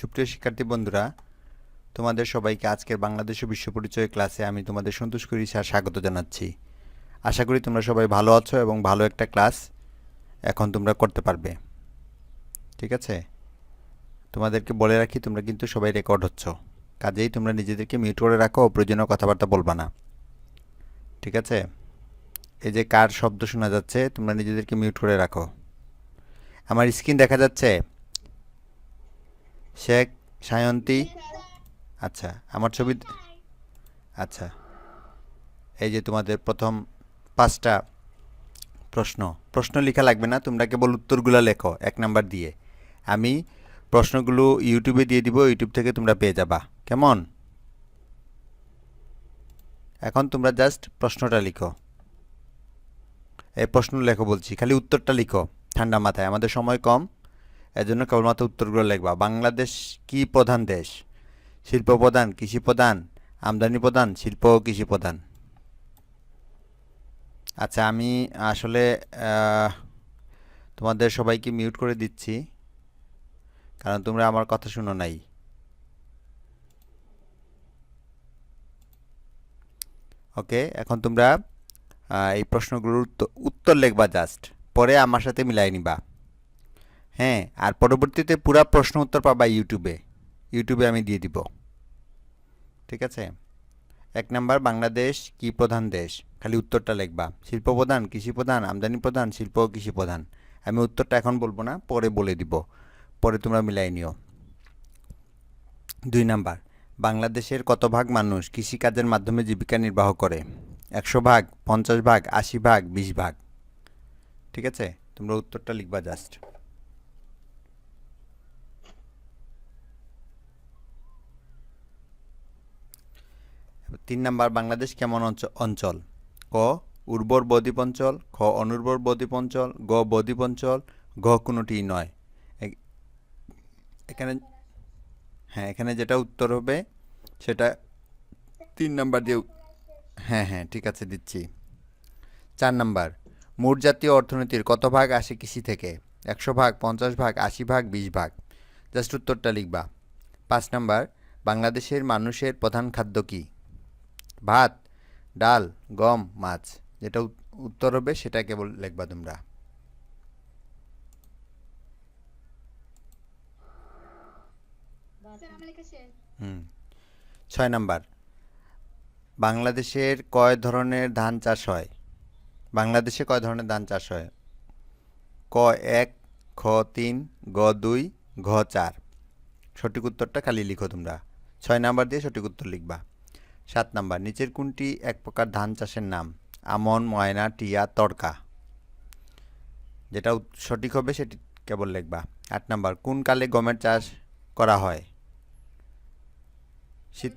সুপ্রিয় শিক্ষার্থী বন্ধুরা, তোমাদের সবাইকে আজকের বাংলাদেশ বিশ্ব পরিচয় ক্লাসে আমি তোমাদের সন্তোষ করি, স্যার স্বাগত জানাচ্ছি। আশা করি তোমরা সবাই ভালো আছো এবং ভালো একটা ক্লাস এখন তোমরা করতে পারবে। ঠিক আছে? তোমাদেরকে বলে রাখি, তোমরা কিন্তু সবাই রেকর্ড হচ্ছ। কাজেই তোমরা নিজেদেরকে মিউট করে রাখো অপ্রয়োজনীয় কথাবার্তা বলবা না। ঠিক আছে? এই যে কার শব্দ শোনা যাচ্ছে, তোমরা নিজেদেরকে মিউট করে রাখো। আমার স্ক্রিন দেখা যাচ্ছে? শেখ, সায়ন্তী। আচ্ছা আমার ছবি আচ্ছা। এই যে তোমাদের প্রথম পাঁচটা প্রশ্ন। প্রশ্ন লেখা লাগবে না, তোমরা কেবল উত্তরগুলো লেখো, এক নাম্বার দিয়ে। আমি প্রশ্নগুলো ইউটিউবে দিয়ে দিব, ইউটিউব থেকে তোমরা পেয়ে যাবা। কেমন? এখন তোমরা জাস্ট প্রশ্নটা লিখো। এই প্রশ্ন লেখো বলছি, খালি উত্তরটা লিখো, ঠান্ডা মাথায়। আমাদের সময় কম। এজন্য কেবলমাত্র উত্তরগুলো লিখবা। বাংলাদেশ কি প্রধান দেশ? শিল্প প্রধান, কৃষি প্রধান, আমদানি প্রধান, শিল্প ও কৃষি প্রধান। আচ্ছা আমি আসলে তোমাদের সবাইকে মিউট করে দিচ্ছি, কারণ তোমরা আমার কথা শুনো নাই। ওকে, এখন তোমরা এই প্রশ্নগুলোর উত্ত- উত্তর লিখবা জাস্ট পরে আমার সাথে মিলাই নিবা। হ্যাঁ আর পরবর্তীতে পুরা প্রশ্ন উত্তর পাবা ইউটিউবে। ইউটিউবে আমি দিয়ে দিব। ঠিক আছে? এক নাম্বার, বাংলাদেশ কি প্রধান দেশ? খালি উত্তরটা লিখবা। শিল্প প্রধান, কৃষি প্রধান, আমদানি প্রধান, শিল্প কৃষি প্রধান। আমি উত্তরটা এখন বলব না, পরে বলে দিব। পরে তোমরা মিলাই নিও। দুই নাম্বার, বাংলাদেশের কত ভাগ মানুষ কৃষিকাজের মাধ্যমে জীবিকা নির্বাহ করে? একশো ভাগ, পঞ্চাশ ভাগ, আশি ভাগ, বিশ ভাগ। ঠিক আছে? তোমরা উত্তরটা লিখবা জাস্ট তিন নাম্বার বাংলাদেশ কেমন অঞ্চ- অঞ্চল? ক, উর্বর বদ্বীপ অঞ্চল খ, অনুর্বর বদ্বীপ অঞ্চল গ বদ্বীপ অঞ্চল ঘ, কোনোটি নয়। এখানে হ্যাঁ এখানে যেটা উত্তর হবে, সেটা তিন নাম্বার দিয়ে হ্যাঁ হ্যাঁ ঠিক আছে, দিচ্ছি। চার নাম্বার, মোট জাতীয় অর্থনীতির কত ভাগ আসে কৃষি থেকে? একশো ভাগ, পঞ্চাশ ভাগ, আশি ভাগ, বিশ ভাগ। জাস্ট উত্তরটা লিখবা। পাঁচ নাম্বার, বাংলাদেশের মানুষের প্রধান খাদ্য কী? ভাত ডাল গম মাছ। যেটা উত্তর হবে সেটা কেবল লিখবা তোমরা। হুম। ছয় নাম্বার। বাংলাদেশের কয় ধরনের ধান চাষ হয়? বাংলাদেশে কয় ধরনের ধান চাষ হয়? ক এক খ তিন গ দুই ঘ চার। সঠিক উত্তরটা খালি লিখো তোমরা। ছয় নাম্বার দিয়ে সঠিক উত্তর লিখবা। সাত নাম্বার নিচের কোনটি এক প্রকার ধান চাষের নাম? আমন ময়না টিয়া তড়কা যেটা সঠিক হবে সেটি কেবল লিখবা। আট নাম্বার কোন কালে গমের চাষ করা হয়? শীত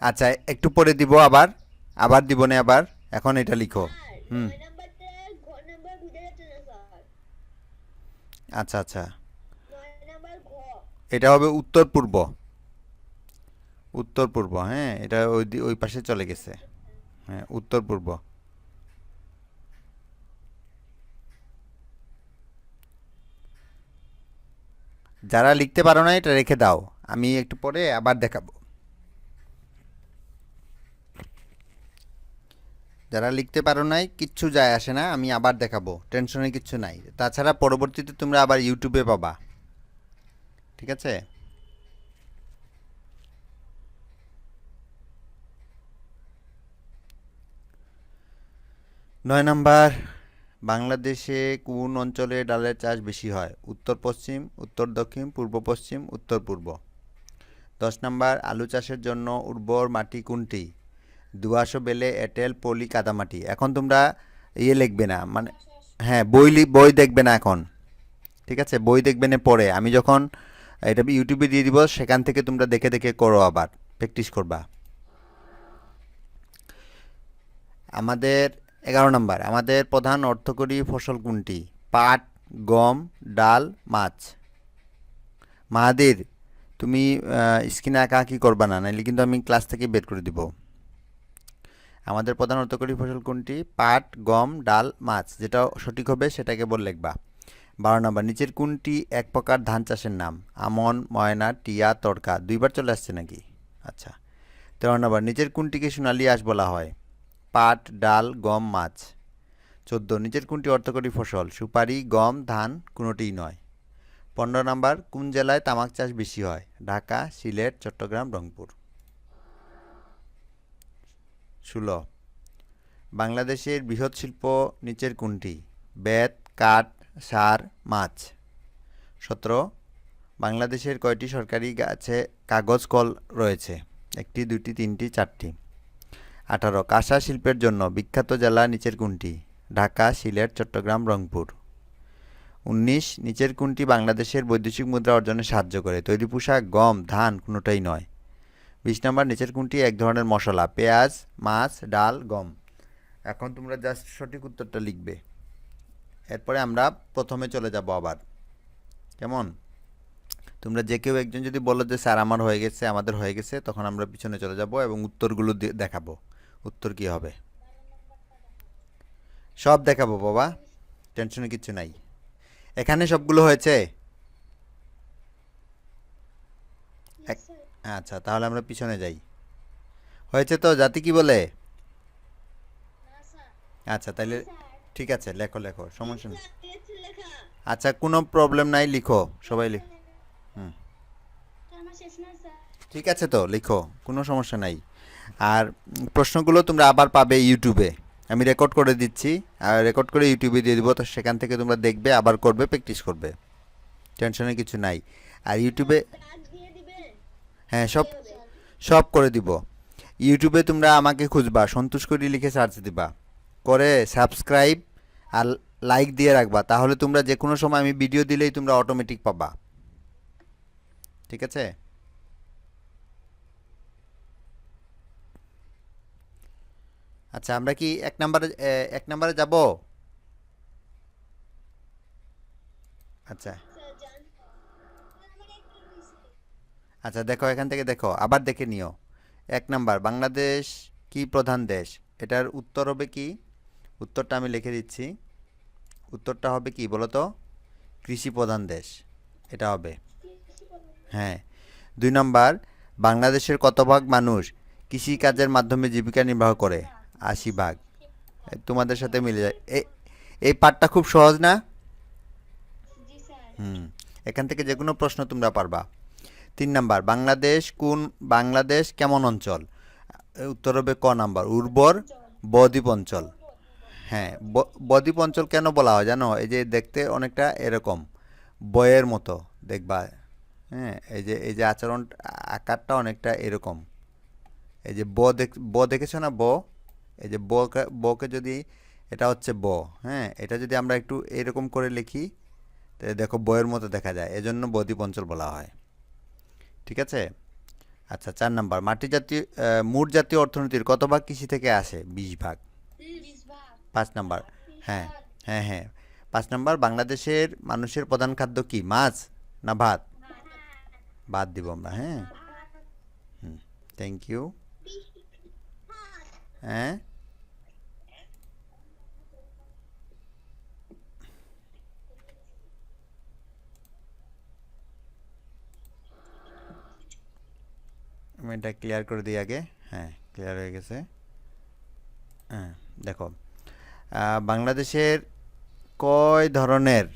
আচ্ছা একটু পরে দিব আবার। আবার দিব না আবার। এখন এটা লিখো। হুম। আচ্ছা আচ্ছা। এটা হবে উত্তর পূর্ব। উত্তর পূর্ব হ্যাঁ এটা ওই ওই পাশে চলে গেছে। হ্যাঁ উত্তর পূর্ব। যারা লিখতে পারো না, এটা রেখে দাও। আমি একটু পরে আবার দেখাবো। যারা লিখতে পারো নাই, কিচ্ছু যায় আসে না, আমি আবার দেখাবো। টেনশনে কিচ্ছু নাই। তাছাড়া পরবর্তীতে তোমরা আবার ইউটিউবে পাবা। ঠিক আছে? নয় নাম্বার, বাংলাদেশে কোন অঞ্চলে ডালের চাষ বেশি হয়? উত্তর পশ্চিম, উত্তর দক্ষিণ, পূর্ব পশ্চিম, উত্তর পূর্ব। দশ নাম্বার, আলু চাষের জন্য উর্বর মাটি কোনটি? দুয়াশো বেলে এঁটেল, পলি, কাদামাটি। এখন তোমরা ইয়ে লিখবে না মানে হ্যাঁ বই বই দেখবে না এখন। ঠিক আছে? বই দেখবে না পরে। আমি যখন এটা ইউটিউবে দিয়ে দিব, সেখান থেকে তোমরা দেখে দেখে করো আবার। প্র্যাকটিস করবা। আমাদের এগারো নম্বর, আমাদের প্রধান অর্থকরী ফসল কোনটি? পাট, গম, ডাল, মাছ। মাহাদির, তুমি স্ক্রিনে আঁকা আঁকি করবা না নাহলে কিন্তু আমি ক্লাস থেকে বের করে দিব। আমাদের প্রধান অর্থকরী ফসল কোনটি? পাট, গম, ডাল, মাছ। যেটা সঠিক হবে সেটা কেবল লিখবা। বারো নম্বর, নিচের কোনটি এক প্রকার ধান চাষের নাম? আমন, ময়না, টিয়া তড়কা দুইবার চলে আসছে নাকি? আচ্ছা। তেরো নম্বর, নিচের কোনটিকে সোনালী আঁশ বলা হয়? পাট, ডাল, গম, মাছ। চোদ্দ, নিচের কোনটি অর্থকরী ফসল? সুপারি, গম, ধান, কোনোটিই নয়। পনেরো নম্বর, কোন জেলায় তামাক চাষ বেশি হয়? ঢাকা, সিলেট, চট্টগ্রাম, রংপুর। ষোলো, বাংলাদেশের বৃহৎ শিল্প নিচের কোনটি? বেত, কাঠ, সার, মাছ। সতেরো, বাংলাদেশের কয়টি সরকারি গাছে কাগজ কল রয়েছে? একটি, দুটি, তিনটি, চারটি। আঠারো কাঁসা শিল্পের জন্য বিখ্যাত জেলা নিচের কোনটি? ঢাকা, সিলেট, চট্টগ্রাম, রংপুর। উনিশ, নিচের কোনটি বাংলাদেশের বৈদেশিক মুদ্রা অর্জনে সাহায্য করে? তৈরি পোশাক, গম, ধান, কোনোটাই নয়। বিশ নম্বর, নিচের কোনটি এক ধরনের মশলা? পেঁয়াজ, মাছ, ডাল, গম। এখন তোমরা জাস্ট সঠিক উত্তরটা লিখবে। এরপরে আমরা প্রথমে চলে যাব আবার। কেমন? তোমরা যে কেউ একজন যদি বলো যে, স্যার, আমার হয়ে গেছে, আমাদের হয়ে গেছে, তখন আমরা পিছনে চলে যাব এবং উত্তরগুলো দেখাবো। উত্তর কি হবে? সব দেখাবো বাবা টেনশনে কিছু নাই। এখানে সবগুলো হয়েছে? আচ্ছা তাহলে আমরা পিছনে যাই। হয়েছে তো জাতি কি বলে? আচ্ছা তাহলে ঠিক আছে লেখো লেখো সমস্যা নেই। আচ্ছা কোনো প্রবলেম নাই লিখো সবাই লিখ স্যার? ঠিক আছে তো লিখো কোনো সমস্যা নাই। আর প্রশ্নগুলো তোমরা আবার পাবে ইউটিউবে। আমি রেকর্ড করে দিচ্ছি, আর রেকর্ড করে ইউটিউবে দিয়ে দিব, তো সেখান থেকে তোমরা দেখবে, আবার করবে প্র্যাকটিস করবে। টেনশনের কিছু নাই। আর ইউটিউবে হ্যাঁ সব সব করে দিব। ইউটিউবে তোমরা আমাকে খুঁজবা, সন্তোষ করি লিখে সার্চ দিবা। করে সাবস্ক্রাইব আর লাইক দিয়ে রাখবা, তাহলে তোমরা যে কোনো সময় আমি ভিডিও দিলেই তোমরা অটোমেটিক পাবা। ঠিক আছে? আচ্ছা আমরা কি এক নম্বরে এক নম্বরে যাব? আচ্ছা। আচ্ছা দেখো, এখান থেকে দেখো, আবার দেখে নিও। এক নাম্বার, বাংলাদেশ কি প্রধান দেশ? এটার উত্তর হবে কি? উত্তরটা আমি লিখে দিচ্ছি। উত্তরটা হবে কি বলো তো কৃষি প্রধান দেশ। এটা হবে। হ্যাঁ। দুই নাম্বার, বাংলাদেশের কত ভাগ মানুষ কৃষি কাজের মাধ্যমে জীবিকা নির্বাহ করে? আশি ভাগ। তোমাদের সাথে মিলে যায়। এই পাঠটা খুব সহজ না? হুম এখান থেকে যে কোনো প্রশ্ন তোমরা পারবা। তিন নাম্বার বাংলাদেশ কোন বাংলাদেশ কেমন অঞ্চল? উত্তর হবে ক নাম্বার উর্বর বদ্বীপ অঞ্চল। হ্যাঁ বদ্বীপ অঞ্চল কেন বলা হয় জানো? এই যে দেখতে অনেকটা এরকম বয়ের মতো দেখবা। হ্যাঁ এই যে এই যে আচরণ আকারটা অনেকটা এরকম। এই যে ব দেখ ব দেখেছ না ব? এই যে বকে বকে যদি এটা হচ্ছে ব হ্যাঁ? এটা যদি আমরা একটু এরকম করে লিখি তো দেখো বইয়ের মতো দেখা যায়। এজন্য বদ্বীপ অঞ্চল বলা হয়। ঠিক আছে? আচ্ছা চার নাম্বার। মাটি জাতীয় মোট জাতীয় অর্থনীতির কত ভাগ কৃষি থেকে আসে? বিশ ভাগ। পাঁচ নাম্বার। হ্যাঁ হ্যাঁ হ্যাঁ। পাঁচ নাম্বার বাংলাদেশের মানুষের প্রধান খাদ্য কি? মাছ না ভাত? ভাত। দিব আমরা হ্যাঁ? হুম থ্যাংক ইউ হ্যাঁ? আমি এটা ক্লিয়ার করে দিই আগে। হ্যাঁ ক্লিয়ার হয়ে গেছে। হ্যাঁ দেখো। বাংলাদেশের কয় ধরনের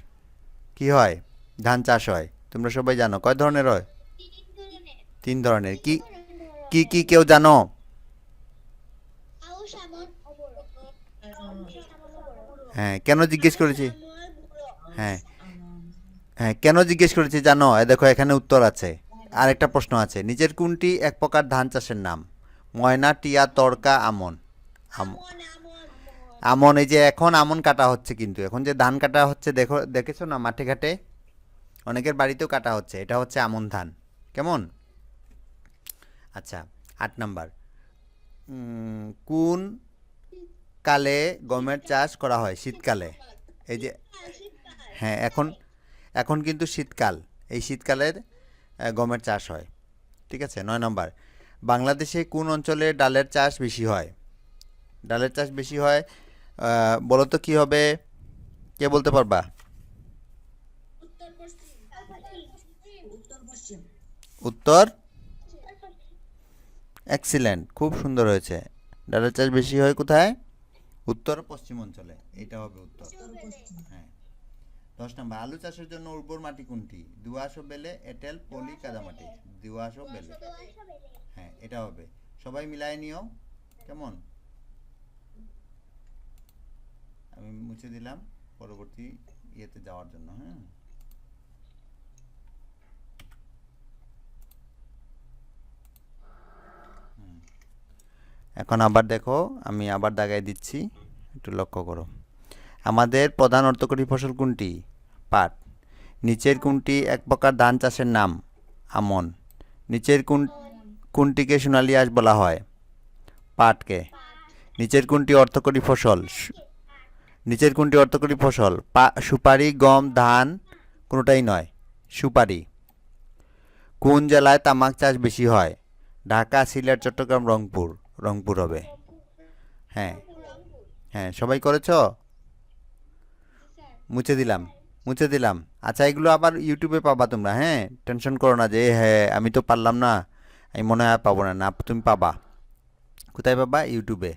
কি হয়? ধান চাষ হয়? তোমরা সবাই জানো। কয় ধরনের হয়? তিন ধরনের। কি কি কেউ জানো? হ্যাঁ কেন জিজ্ঞেস করেছি? হ্যাঁ হ্যাঁ কেন জিজ্ঞেস করেছি জানো? দেখো, এখানে উত্তর আছে। আর একটা প্রশ্ন আছে। নিচের কোনটি এক প্রকার ধান চাষের নাম? ময়না, টিয়া, তরকা, আমন। আম- আমন, এই যে এখন আমন কাটা হচ্ছে কিন্তু। এখন যে ধান কাটা হচ্ছে, দেখো, দেখেছ না মাঠে ঘাটে? অনেকের বাড়িতেও কাটা হচ্ছে। এটা হচ্ছে আমন ধান। কেমন? আচ্ছা আট নাম্বার। কোন কালে গমের চাষ করা হয়, শীতকালে। এই যে হ্যাঁ এখন এখন কিন্তু শীতকাল। এই শীতকালের গমের চাষ হয়। ঠিক আছে, নয় নম্বর। বাংলাদেশে কোন অঞ্চলে ডালের চাষ বেশি হয়? ডালের চাষ বেশি হয় বলো তো কী হবে? কে বলতে পারবা? উত্তর এক্সিলেন্ট খুব সুন্দর হয়েছে। ডালের চাষ বেশি হয় কোথায়? উত্তর পশ্চিম অঞ্চলে, এটা হবে উত্তর। হ্যাঁ। দশ নম্বর, আলু চাষের জন্য উর্বর মাটি কোনটি? দুয়াশ বেলে, এটেল, পলি, কাদামাটি। দুয়াশ বেলে। হ্যাঁ এটা হবে। সবাই মিলায় নিও। কেমন? আমি মুছে দিলাম। পরবর্তী ইয়েতে যাওয়ার জন্য হ্যাঁ। এখন আবার দেখো, আমি আবার দাগাই দিচ্ছি, একটু লক্ষ্য করো। আমাদের প্রধান অর্থকরী ফসল কোনটি? পাট। নিচের কোনটি এক প্রকার ধান চাষের নাম? আমন। নিচের কোন, কোনটিকে সোনালি আঁশ বলা হয়? পাটকে। নিচের কোনটি অর্থকরী ফসল? নিচের কোনটি অর্থকরী ফসল? পা, সুপারি, গম, ধান, কোনোটাই নয়, সুপারি। কোন জেলায় তামাক চাষ বেশি হয়? ঢাকা, সিলেট, চট্টগ্রাম, রংপুর। রংপুর হবে। হ্যাঁ হ্যাঁ সবাই করেছ? মুছে দিলাম মুছে দিলাম। আচ্ছা এগুলো আবার ইউটিউবে পাবা তোমরা হ্যাঁ? টেনশন করো না যে হ্যাঁ আমি তো পারলাম না। আমি মনে হয় পাবো না না, তুমি পাবা। কোথায় পাবা? ইউটিউবে।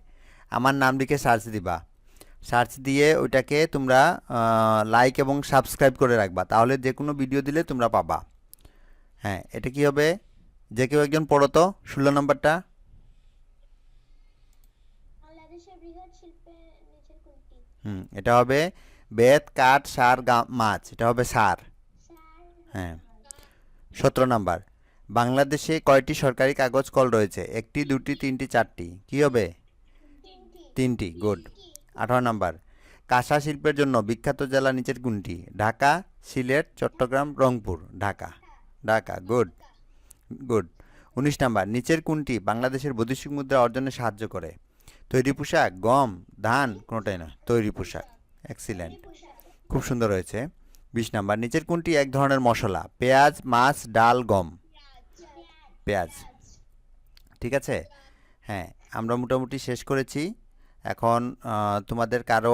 আমার নাম লিখে সার্চ দিবা। সার্চ দিয়ে ওইটাকে তোমরা লাইক এবং সাবস্ক্রাইব করে রাখবা। তাহলে যে কোনো ভিডিও দিলে তোমরা পাবা। হ্যাঁ এটা কি হবে? যে কেউ একজন পড়ো তো, ষোলো নম্বরটা বাংলাদেশের বৃহৎ শিল্পের নিচের কোনটি হুম এটা হবে বেত কাঠ সার গা- মাছ এটা হবে সার। হ্যাঁ। সতেরো নাম্বার বাংলাদেশে কয়টি সরকারি কাগজ কল রয়েছে? একটি দুটি তিনটি চারটি। কি হবে? তিনটি। গুড। আঠারো নাম্বার কাঁসা শিল্পের জন্য বিখ্যাত জেলা নিচের কোনটি? ঢাকা সিলেট চট্টগ্রাম রংপুর। ঢাকা। ঢাকা গুড। গুড। উনিশ নাম্বার নিচের কোনটি বাংলাদেশের বৈদেশিক মুদ্রা অর্জনে সাহায্য করে? তৈরি পোশাক, গম, ধান, কোনোটাই না, তৈরি পোশাক। এক্সিলেন্ট খুব সুন্দর হয়েছে। বিশ নাম্বার, নিচের কোনটি? এক ধরনের মশলা, পেঁয়াজ, মাছ, ডাল, গম। পেঁয়াজ। ঠিক আছে? হ্যাঁ আমরা মোটামুটি শেষ করেছি। এখন তোমাদের কারও